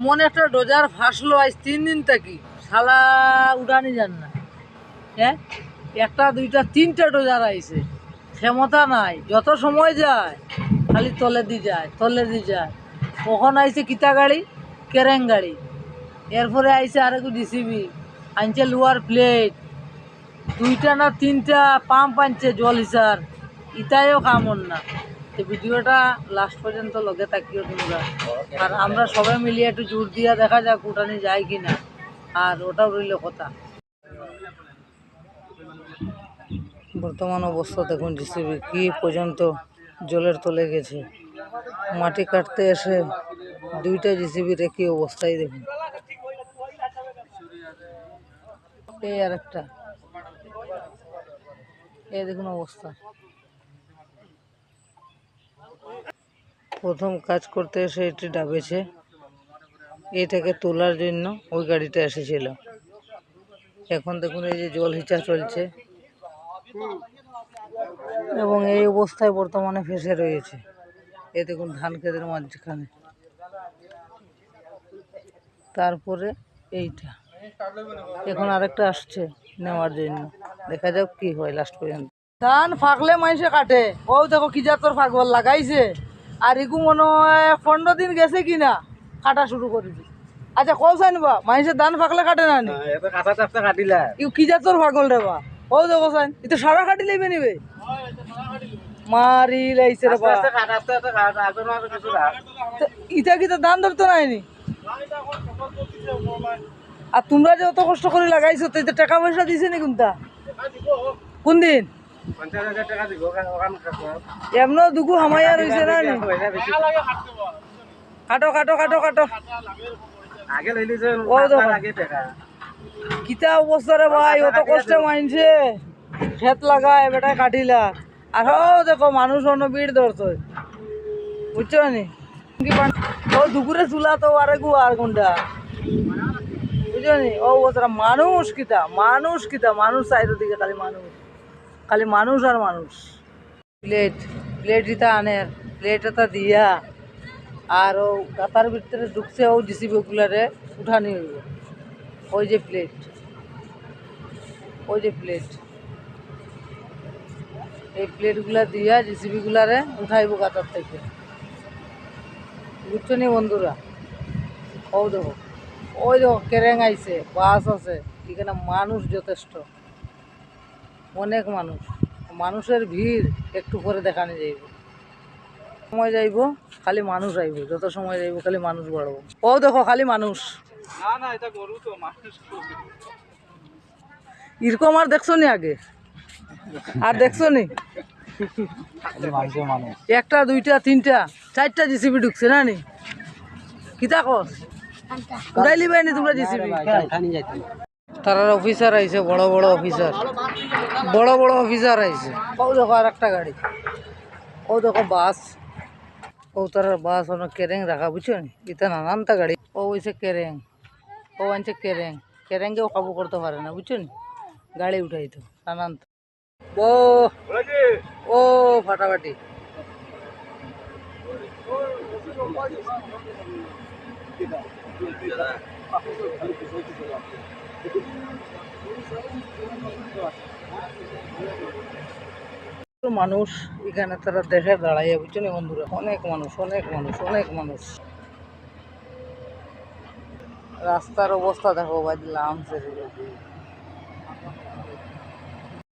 মনে একটা ডোজার ফাঁসলো আজ তিন দিন থাকি। শালা উড়ানি যান না। হ্যাঁ? একটা, দুইটা, তিনটা ডোজার আইছে ক্ষমতা নাই। যত সময় যায়, খালি তলে দি যায়, তলে দি যায়। কখন আইছে কিতা গাড়ি? কেরেং গাড়ি। এরপরে আইছে আরেকু ডিসিবি আনছে লোয়ার প্লেট। দুইটা না তিনটা পাম্প আনছে জল হিসার। ইটাইও কামন না। ভিডিওটা লাস্ট পর্যন্ত লগে তাকিও তোমরা। আর আমরা সবাই মিলিয়ে একটু জোর দিয়া দেখা যাক উঠানে যায় কি না আর ওটাও রইল কথা। বর্তমান অবস্থা দেখুন জিসিবি কি পর্যন্ত জলের তলে গেছে। মাটি কাটতে এসে দুইটা জিসিবির কি অবস্থায় দেখুন। এই আর একটা এই দেখুন অবস্থা। প্রথম কাজ করতে এসে এটি ডাবেছে। এটাকে তোলার জন্য ওই গাড়িটা এসেছিল। এখন দেখুন এই যে জল হিচা চলছে। এবং এই অবস্থায় বর্তমানে ফেসে রয়েছে। এ দেখুন ধান খেতের মাঝখানে। তারপরে এইটা। এখন আরেকটা আসছে নেওয়ার জন্য। দেখা যাক কি হয় লাস্ট পর্যন্ত। ধান ফাঁকলে মাইসে কাটে। ও দেখো কি জাতর ফাঁকবল লাগাইছে। আর এগু মনে হয় পনেরো দিন গেছে কিনা? কাটা শুরু করেছে। আচ্ছা কল চাই বা মানুষের ধান ফাঁকলে কাটে না নি? কাটিলা। ইউ কি জাতর ফাগল রে বা? ও দেখো চাই। এটা সারা কাটি লইবে নিবে। মারি লাইছে রে বা। তো ইটা কি তো দান ধরতো নাইনি আর তোমরা যে অত কষ্ট করে লাগাইছো তো টাকা পয়সা দিছে নি কোনটা? কোন দিন এমনও দুগু হামাইয়া রইছে না কাটো কাটো কাটো কাটো আগে লইলি যে ও। আগে টাকা। কিতা অবস্থা রে ভাই অত কষ্টে মানছে খেত লাগায় বেটা কাটিলা। আর ও দেখো মানুষ অন্য ভিড় ধরছে বুঝছ নি? ও দুপুরে চুলা তো আরে গু আর কোনটা বুঝছ নি? ও ওরা মানুষ কিতা মানুষ কিতা মানুষ সাইডের দিকে খালি মানুষ খালি মানুষ আর মানুষ। প্লেট প্লেট ইটা আনে প্লেট এটা দিয়া, আর ও গাতার ভিতরে ঢুকছে, ও ডিসিবি গুলারে উঠানি হইব। ওই যে প্লেট ওই যে প্লেট এই প্লেটগুলা দিয়া জিসিবিগুলারে উঠাইব গাতার থেকে। বুঝছ নি বন্ধুরা? ও দেখো, ওই দেখো, কেরেং আইছে, বাস আছে, এখানে মানুষ যথেষ্ট। অনেক মানুষ। মানুষের ভিড় একটু পরে দেখানো যাইব। সময় যাইব খালি মানুষ আইব। যত সময় যাইব খালি মানুষ বাড়বো। ও দেখো খালি মানুষ। না না এটা গরু তো মানুষ এরকম আর দেখছ নি আগে? আর দেখছ নি? একটা দুইটা তিনটা চারটা জিসিবি ঢুকছে না নি? কিতা কস? উড়াই লিবাই নি তোমরা জিসিবি তারার অফিসার আইছে, বড় বড় অফিসার বড় বড় অফিসার আইছে। ও দেখো আর একটা গাড়ি। ও দেখো বাস। ও তারার বাস অনেক কেরেং রাখা, বুঝছ ইতা নানানটা গাড়ি। ও হইছে কেরেং। ও আনছে কেরেং। কেরেংকেও কাবু করতে পারে না, বুঝছ গাড়ি উঠাইতো নানান ও ও, ফাটাফাটি। মানুষ, এখানে তারা দেখে দাঁড়াইয়া বুঝছেন বন্ধুরা? অনেক মানুষ অনেক মানুষ অনেক মানুষ। রাস্তার অবস্থা দেখো বাজলাম